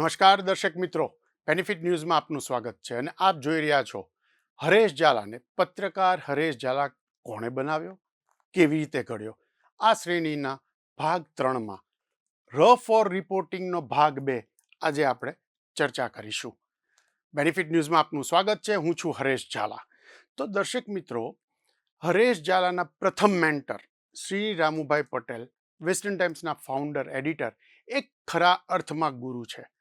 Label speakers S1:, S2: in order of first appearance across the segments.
S1: નમસ્કાર દર્શક મિત્રો. બેનિફિટ ન્યૂઝમાં આપનું સ્વાગત છે અને આપ જોઈ રહ્યા છો હરેશ ઝાલાને પત્રકાર હરેશ ઝાલા કોણે બનાવ્યો? કેવી રીતે ઘડ્યો? આ શ્રેણીના ભાગ ત્રણમાં ર ફોર રિપોર્ટિંગનો ભાગ બે આજે આપણે ચર્ચા કરીશું. બેનિફિટ ન્યૂઝમાં આપનું સ્વાગત છે. હું છું હરેશ ઝાલા. તો દર્શક મિત્રો, હરેશ ઝાલાના પ્રથમ મેન્ટર શ્રી રામુભાઈ પટેલ વેસ્ટર્ન ટાઈમ્સના ફાઉન્ડર એડિટર એક ખરા અર્થમાં ગુરુ છે.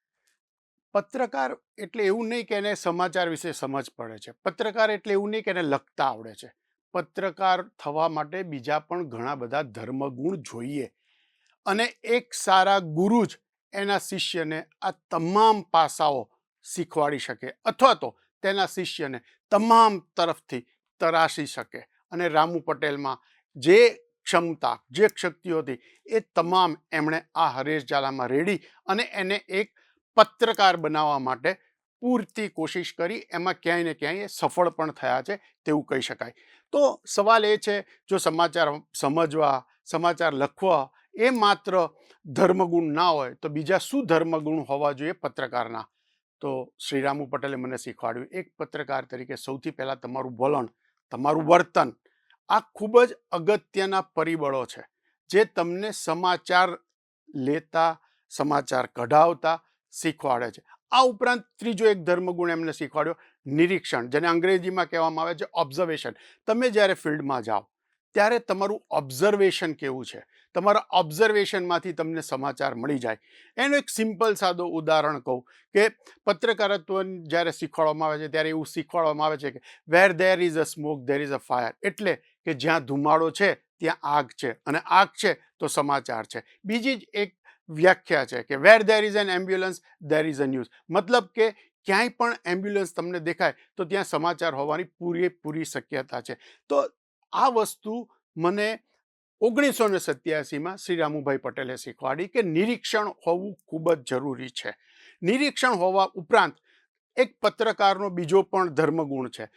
S1: પત્રકાર એટલે એવું નહીં કે એને સમાચાર વિશે સમજ પડે છે. પત્રકાર એટલે એવું નહીં કે એને લખતા આવડે છે. પત્રકાર થવા માટે બીજા પણ ઘણા બધા ધર્મગુણ જોઈએ. અને એક સારા ગુરુ જ એના શિષ્યને આ તમામ પાસાઓ શીખવાડી શકે અથવા તો તેના શિષ્યને તમામ તરફથી તરાશી શકે. અને રામુ પટેલમાં જે ક્ષમતા, જે શક્તિઓ હતી એ તમામ એમણે આ હરેશ ઝાલામાં રેડી અને એને એક પત્રકાર બનાવવા માટે પૂરતી કોશિશ કરી. એમાં ક્યાંય ને ક્યાંય સફળ પણ થયા છે તેવું કહી શકાય. તો સવાલ એ છે, જો સમાચાર સમજવા, સમાચાર લખવા એ માત્ર ધર્મગુણ ના હોય, તો બીજા શું ધર્મગુણ હોવા જોઈએ પત્રકારના? તો શ્રીરામુ પટેલે મને શીખવાડ્યું, એક પત્રકાર તરીકે સૌથી પહેલાં તમારું વલણ, તમારું વર્તન, આ ખૂબ જ અગત્યના પરિબળો છે. જે તમને સમાચાર લેતા, સમાચાર કઢાવતા શીખવાડે છે. આ ઉપરાંત ત્રીજો એક ધર્મગુણ એમને શીખવાડ્યો, નિરીક્ષણ, જેને અંગ્રેજીમાં કહેવામાં આવે છે ઓબ્ઝર્વેશન તમે જ્યારે ફિલ્ડમાં જાઓ, ત્યારે તમારું ઓબ્ઝર્વેશન કેવું છે? તમારા ઓબ્ઝર્વેશનમાંથી તમને સમાચાર મળી જાય. એનું એક સિમ્પલ સાદો ઉદાહરણ કહું કે પત્રકારત્વ જ્યારે શીખવાડવામાં આવે છે, ત્યારે એવું શીખવાડવામાં આવે છે કે where there is a smoke there is a fire એટલે કે જ્યાં ધુમાડો છે, ત્યાં આગ છે. અને આગ છે, તો સમાચાર છે. બીજી જ એક વ્યાખ્યા છે કે where there is an ambulance there is a news મતલબ કે ક્યાંય પણ એમ્બ્યુલન્સ તમને દેખાય, તો ત્યાં સમાચાર હોવાની પૂરેપૂરી શક્યતા છે. તો આ વસ્તુ મને ઓગણીસો ને સત્યાસીમાં શ્રી રામુભાઈ પટેલે શીખવાડી કે નિરીક્ષણ હોવું ખૂબ જ જરૂરી છે. નિરીક્ષણ હોવા ઉપરાંત એક પત્રકારનો બીજો પણ ધર્મગુણ છે.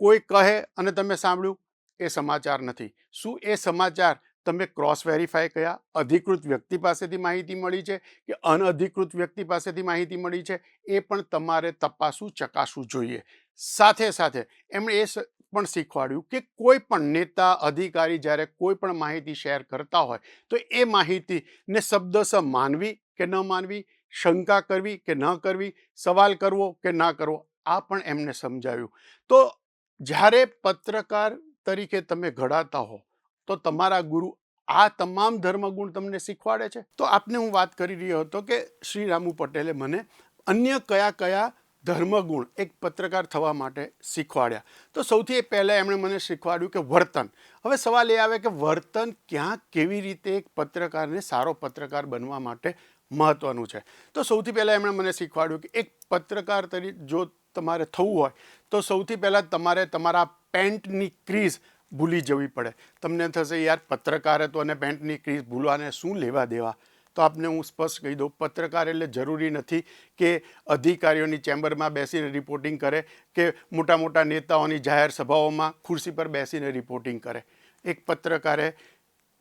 S1: કોઈ કહે અને તમે સાંભળ્યું, એ સમાચાર નથી. શું એ સમાચાર તમે ક્રોસ વેરીફાઈ કયા? અધિકૃત વ્યક્તિ પાસેથી માહિતી મળી છે કે અનઅધિકૃત વ્યક્તિ પાસેથી માહિતી મળી છે? એ પણ તમારે તપાસવું, ચકાસવું જોઈએ. સાથે સાથે એમણે એ પણ શીખવાડ્યું કે કોઈ પણ નેતા, અધિકારી જ્યારે કોઈ પણ માહિતી શેર કરતા હોય, તો એ માહિતીને શબ્દશ માનવી કે ન માનવી, શંકા કરવી કે ન કરવી, સવાલ કરવો કે ના કરવો, આ પણ એમને સમજાવ્યું તો જ્યારે પત્રકાર તરીકે તમે ઘડાતા હો તો તમારા ગુરુ આ તમામ ધર્મગુણ તમને શીખવાડે છે? તો આપને હું વાત કરી રહ્યો હતો કે શ્રી રામુ પટેલે મને અન્ય કયા કયા ધર્મગુણ એક પત્રકાર થવા માટે શીખવાડ્યા. તો સૌથી પહેલાં એમણે મને શીખવાડ્યું કે વર્તન. હવે સવાલ એ આવે કે વર્તન ક્યાં કેવી રીતે એક પત્રકારને સારો પત્રકાર બનવા માટે મહત્ત્વનું છે? તો સૌથી પહેલાં એમણે મને શીખવાડ્યું કે એક પત્રકાર તરીકે જો તમારે થવું હોય, તો સૌથી પહેલાં તમારે તમારા પેન્ટની ક્રીઝ ભૂલી જવી પડે. તમને થશે યાર પત્રકાર હતો અને પેન્ટની ક્રીઝ ભૂલવાને શું લેવા દેવા? તો આપને હું સ્પષ્ટ કહી દઉં, પત્રકાર એટલે જરૂરી નથી કે અધિકારીઓની ચેમ્બરમાં બેસીને રિપોર્ટિંગ કરે કે મોટા મોટા નેતાઓની જાહેર સભાઓમાં ખુરશી પર બેસીને રિપોર્ટિંગ કરે. એક પત્રકારે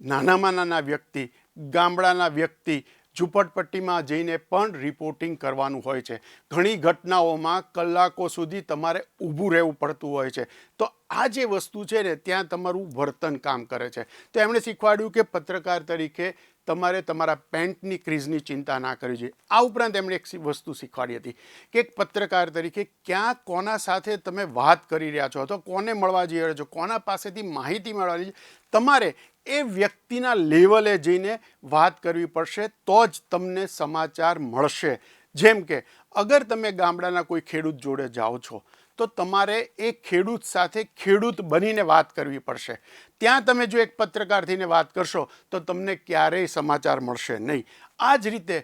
S1: નાનામાં નાના વ્યક્તિ, ગામડાના વ્યક્તિ ઝૂંપડપટ્ટીમાં જઈને પણ રિપોર્ટિંગ કરવાનું હોય છે. ઘણી ઘટનાઓમાં કલાકો સુધી તમારે ઊભું રહેવું પડતું હોય છે. તો આ જે વસ્તુ છે ને, ત્યાં તમારું વર્તન કામ કરે છે. તો એમણે શીખવાડ્યું કે પત્રકાર તરીકે તમારે તમારા પેન્ટની ક્રીઝની ચિંતા ના કરવી જોઈએ. આ ઉપરાંત એમણે એક વસ્તુ શીખવાડી હતી કે એક પત્રકાર તરીકે ક્યાં કોના સાથે તમે વાત કરી રહ્યા છો અથવા કોને મળવા જઈ રહ્યા છો, કોના પાસેથી માહિતી મેળવવાની છે, તમારે એ વ્યક્તિના લેવલે જઈને વાત કરવી પડશે તો જ તમને સમાચાર મળશે. જેમ કે, અગર તમે ગામડાના કોઈ ખેડૂત જોડે જાઓ છો તો તમારે એ ખેડૂત સાથે ખેડૂત બનીને વાત કરવી પડશે. ત્યાં તમે જો એક પત્રકાર થઈને વાત કરશો, તો તમને ક્યારેય સમાચાર મળશે નહીં. આ જ રીતે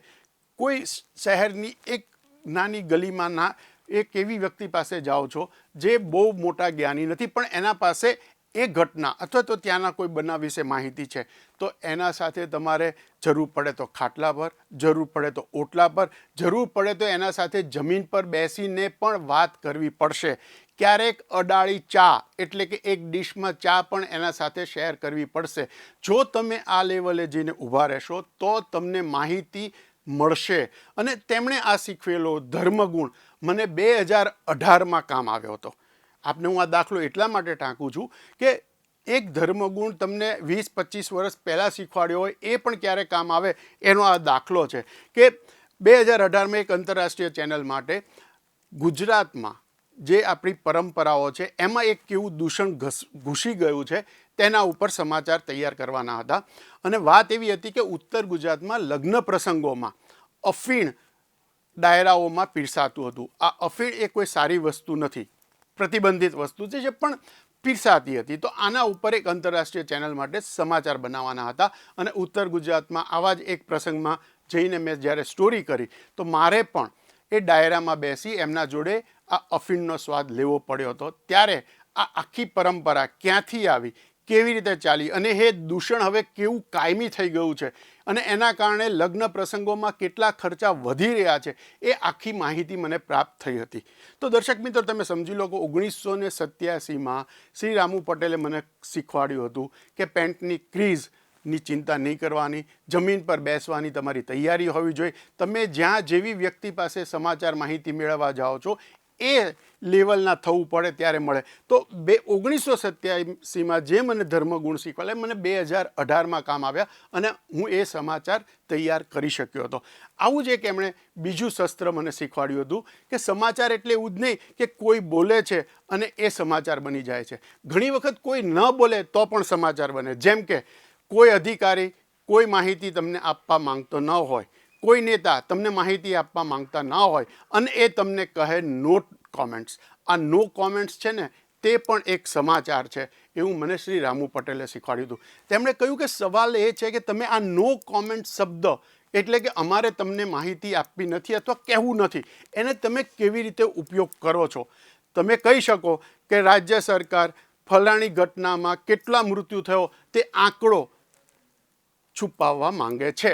S1: કોઈ શહેરની એક નાની ગલીમાં ના, એક એવી વ્યક્તિ પાસે જાઓ છો, જે બહુ મોટા જ્ઞાની નથી, પણ એના પાસે એ ઘટના અથવા તો ત્યાંના કોઈ બનાવ વિશે માહિતી છે, તો એના સાથે તમારે જરૂર પડે તો ખાટલા પર, જરૂર પડે તો ઓટલા પર, જરૂર પડે તો એના સાથે જમીન પર બેસીને પણ વાત કરવી પડશે. ક્યારેક અડાળી ચા, એટલે કે એક ડીશમાં ચા પણ એના સાથે શેર કરવી પડશે. જો તમે આ લેવલે જઈને ઊભા રહેશો, તો તમને માહિતી મળશે. અને તેમણે આ શીખવેલો ધર્મગુણ મને બે હજાર અઢારમાં કામ આવ્યો હતો. આપને હું આ દાખલો એટલા માટે ટાંકું છું કે એક ધર્મગુણ તમને વીસ, પચીસ વર્ષ પહેલાં શીખવાડ્યો હોય, એ પણ ક્યારે કામ આવે એનો આ દાખલો છે કે બે હજાર અઢારમાં એક આંતરરાષ્ટ્રીય ચેનલ માટે ગુજરાતમાં જે આપણી પરંપરાઓ છે, એમાં એક કેવું દૂષણ ઘસ, ઘૂસી ગયું છે, તેના ઉપર સમાચાર તૈયાર કરવાના હતા. અને વાત એવી હતી કે ઉત્તર ગુજરાતમાં લગ્ન પ્રસંગોમાં અફીણ ડાયરાઓમાં પીરસાતું હતું. આ અફીણ એ કોઈ સારી વસ્તુ નથી. પ્રતિબંધિત વસ્તુ છે જે પણ પીરસાતી હતી. તો આના ઉપર એક આંતરરાષ્ટ્રીય ચેનલ માટે સમાચાર બનાવવાના હતા અને ઉત્તર ગુજરાતમાં આવા જ એક પ્રસંગમાં જઈને મેં જ્યારે સ્ટોરી કરી, તો મારે પણ એ ડાયરામાં બેસી એમના જોડે આ અફીણનો સ્વાદ લેવો પડ્યો હતો. ત્યારે આ આખી પરંપરા ક્યાંથી આવી, કેવી રીતે ચાલી અને એ દૂષણ હવે કેવું કાયમી થઈ ગયું છે? અને એના કારણે લગ્ન પ્રસંગોમાં કેટલા ખર્ચા વધી રહ્યા છે એ આખી માહિતી મને પ્રાપ્ત થઈ હતી. તો દર્શક મિત્રો, તમે સમજી લો કે ઓગણીસો ને સત્યાસીમાં શ્રી રામુ પટેલે મને શીખવાડ્યું હતું કે પેન્ટની ક્રીઝની ચિંતા નહીં કરવાની, જમીન પર બેસવાની તમારી તૈયારી હોવી જોઈએ. તમે જ્યાં જેવી વ્યક્તિ પાસે સમાચાર માહિતી મેળવવા જાઓ છો એ લેવલના થવું પડે ત્યારે મળે. તો બે, ઓગણીસો સત્યાસીમાં જે મને ધર્મગુણ શીખવાડે મને બે હજાર અઢારમાં કામ આવ્યા અને હું એ સમાચાર તૈયાર કરી શક્યો હતો. આવું જ એક એમણે બીજું શસ્ત્ર મને શીખવાડ્યું હતું કે સમાચાર એટલે એવું જ નહીં કે કોઈ બોલે છે અને એ સમાચાર બની જાય છે. ઘણી વખત કોઈ ન બોલે તો પણ સમાચાર બને. જેમ કે કોઈ અધિકારી કોઈ માહિતી તમને આપવા માંગતો ન હોય કોઈ નેતા તમને માહિતી આપવા માંગતા ના હોય અને એ તમને કહે નો કોમેન્ટ્સ આ નો કોમેન્ટ્સ છે ને, તે પણ એક સમાચાર છે. એવું મને શ્રી રામુ પટેલે શીખવાડ્યું હતું. તેમણે કહ્યું કે સવાલ એ છે કે તમે આ નો કોમેન્ટ શબ્દ એટલે કે અમારે તમને માહિતી આપવી નથી અથવા કહેવું નથી, એને તમે કેવી રીતે ઉપયોગ કરો છો? તમે કહી શકો કે રાજ્ય સરકાર ફલાણી ઘટનામાં કેટલા મૃત્યુ થયો તે આંકડો છુપાવવા માંગે છે.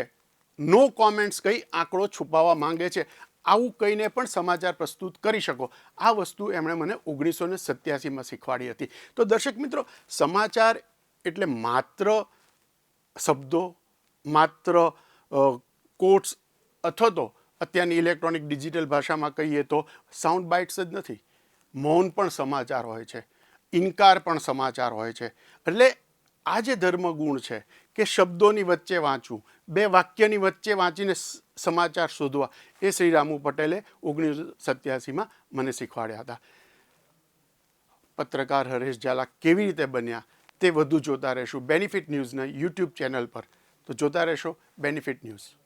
S1: નો કોમેન્ટ્સ કહી આંકડો છુપાવવા માંગે છે, આવું કહીને પણ સમાચાર પ્રસ્તુત કરી શકો. આ વસ્તુ એમણે મને ઓગણીસો ને સત્યાસીમાં શીખવાડી હતી. તો દર્શક મિત્રો, સમાચાર એટલે માત્ર શબ્દો, માત્ર કોટ્સ અથવા તો અત્યારની ઇલેક્ટ્રોનિક ડિજિટલ ભાષામાં કહીએ તો સાઉન્ડ બાઇટ્સ જ નથી. મૌન પણ સમાચાર હોય છે. ઇનકાર પણ સમાચાર હોય છે. એટલે આ જે ધર્મગુણ છે કે શબ્દોની વચ્ચે વાંચવું. બે વાક્યની વચ્ચે વાંચીને સમાચાર શોધવા. એ શ્રી રામુ પટેલે ઓગણીસો સત્યાસીમાં મને શીખવાડ્યા હતા. પત્રકાર હરેશ ઝાલા કેવી રીતે બન્યા તે વધુ જોતા રહેશું. બેનિફિટ ન્યૂઝના યુટ્યુબ ચેનલ પર. તો જોતા રહેશો બેનિફિટ ન્યૂઝ